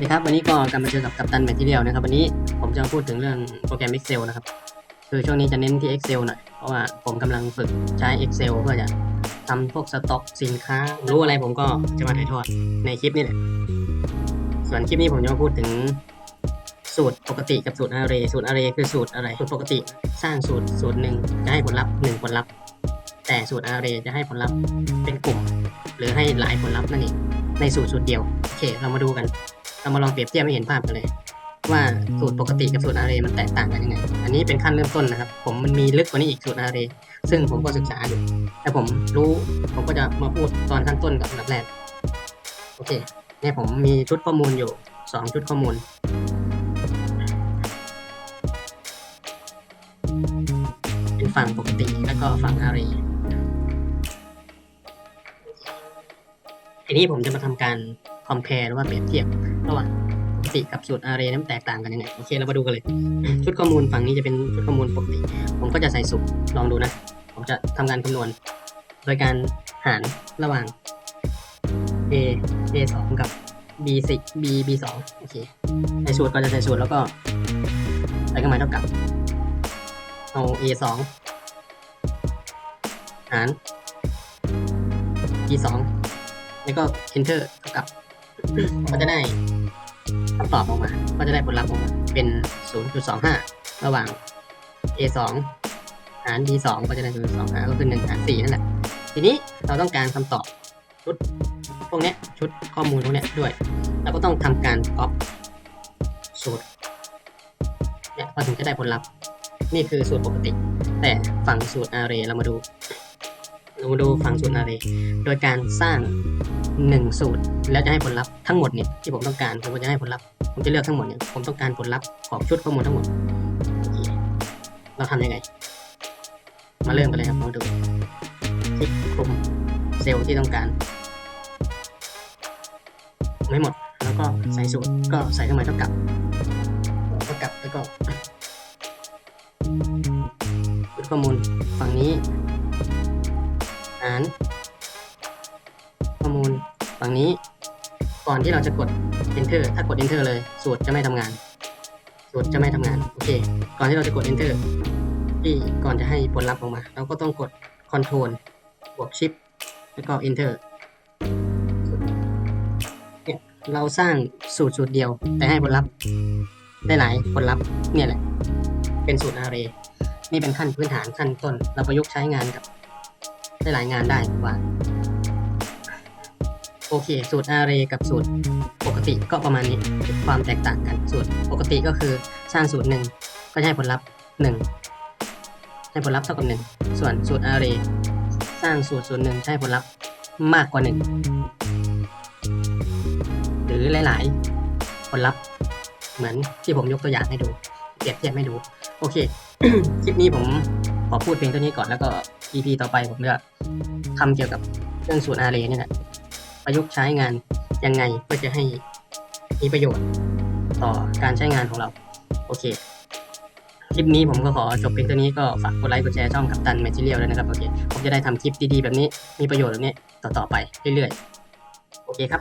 ดีครับ วันนี้ก็กลับมาเจอกับกัปตันแมททีเรียลนะครับ วันนี้ผมจะมาพูดถึงเรื่องโปรแกรม Excel นะครับ คือช่วงนี้จะเน้นที่ Excel หน่อย เพราะว่าผมกำลังฝึกใช้ Excel เพื่อจะทำพวกสต็อกสินค้า รู้อะไรผมก็จะมาถ่ายทอดในคลิปนี้แหละ ส่วนคลิปนี้ผมจะมาพูดถึงสูตรปกติกับสูตร array สูตร array คือสูตรอะไร สูตรปกติสร้างสูตรสูตรหนึ่งจะให้ผลลัพธ์หนึ่งผลลัพธ์ แต่สูตร array จะให้ผลลัพธ์เป็นกลุ่ม หรือให้หลายผลลัพธ์นั่นเอง ในสูตรสูตรเดียว โอเค เรามาดูกัน เรามาลองเปรียบเทียบให้เห็นภาพกันเลย ว่าสูตรปกติกับสูตร array มันแตกต่างกันยังไง อันนี้เป็นขั้นเริ่มต้นนะครับ ผมมันมีลึกกว่านี้อีกสูตร array ซึ่งผมก็ศึกษาอยู่ แต่ผมรู้ผมก็จะมาพูดตอนขั้นต้นกับอันดับแรก โอเคเนี่ยผมมีชุดข้อมูลอยู่สองชุดข้อมูลเป็นฝั่งปกติแล้วก็ฝั่ง array ทีนี้ผมจะมาทำการ compare หรือว่าเปรียบเทียบระหว่างปกติกับสูตร array นั้นแตกต่างกันยังไงโอเคเรามาดูกันเลย ชุดข้อมูลฝั่งนี้จะเป็นชุดข้อมูลปกติ ผมก็จะใส่สุ่มลองดูนะ ผมจะทำการคำนวณ โดยการหารระหว่าง a a 2กับ b 10 b b 2โอเคใส่สูตรก็จะใส่สูตรแล้วก็ใส่เครื่องหมายเท่ากับเอา a 2หาร b 2แล้วก็ enter เท่ากับ ก็จะได้คำตอบออกมา ก็จะได้ผลลัพธ์ออกมา เป็น 0.25 ระหว่าง a 2หาร b 2ก็จะได้0.25ก็คือ1หาร4นั่นแหละ ทีนี้เราต้องการคำตอบชุดพวกนี้ชุดข้อมูลพวกนี้ด้วยเราก็ต้องทำการก๊อปสูตรเนี่ยพอถึงจะได้ผลลัพธ์ นี่คือสูตรปกติ แต่ฝั่งสูตร array เรามาดู เรามาดูฝั่งสูตร array โดยการสร้าง 1 สูตร แล้วจะให้ผลลัพธ์ทั้งหมดเนี่ยที่ผมต้องการผมจะให้ผลลัพธ์ผมจะเลือกทั้งหมดเนี่ยผมต้องการผลลัพธ์ของชุดข้อมูลทั้งหมด เราทำยังไง มาเริ่มกันเลยครับมาดูคลิกคลุมเซลล์ที่ต้องการ ไม่หมดแล้วก็ใส่สูตรก็ใส่เครื่องหมาเท่ากับเท่ากับแล้วก็ข้อมูลฝั่งนี้อมูล ฝั่งนี้ ก่อนที่เราจะกด enter ถ้ากด enter เลย สูตรจะไม่ทำงาน สูตรจะไม่ทำงาน โอเค ก่อนที่เราจะกด enter ที่ก่อนจะให้ผลลัพธ์ออกมา เราก็ต้องกด control บวก shift แล้วก็ enter เนี่ยเราสร้างสูตรสูตรเดียว แต่ให้ผลลัพธ์ได้หลายผลลัพธ์เนี่ยแหละ เป็นสูตร array นี่เป็นขั้นพื้นฐานขั้นต้น เราประยุกต์ใช้งานกับได้หลายงานได้ผมว่า โอเค สูตร array กับสูตรปกติก็ประมาณนี้ ความแตกต่างกัน สูตรปกติก็คือสร้างสูตรหนึ่งก็ให้ผลลัพธ์หนึ่งให้ผลลัพธ์เท่ากับหนึ่งส่วนสูตร array สร้างสูตรสูตรหนึ่งให้ผลลัพธ์มากกว่าหนึ่งหรือหลาย ๆ ผลลัพธ์เหมือนที่ผมยกตัวอย่างให้ดูเปรียบเทียบให้ดู โอเค คลิปนี้ผมขอพูดเพียงเท่านี้ก่อนแล้วก็ EP ต่อไปผมจะทำเกี่ยวกับเรื่องสูตร array นี่แหละ ประยุกต์ใช้งานยังไงเพื่อจะให้มีประโยชน์ต่อการใช้งานของเรา โอเค คลิปนี้ผมก็ขอจบเพียงเท่านี้ก็ฝากกดไลค์กดแชร์ช่องกับตันแมทเรียลด้วยนะครับโอเคผมจะได้ทำคลิปดีๆแบบนี้มีประโยชน์แบบนี้ต่อๆไปเรื่อยๆ โอเคครับ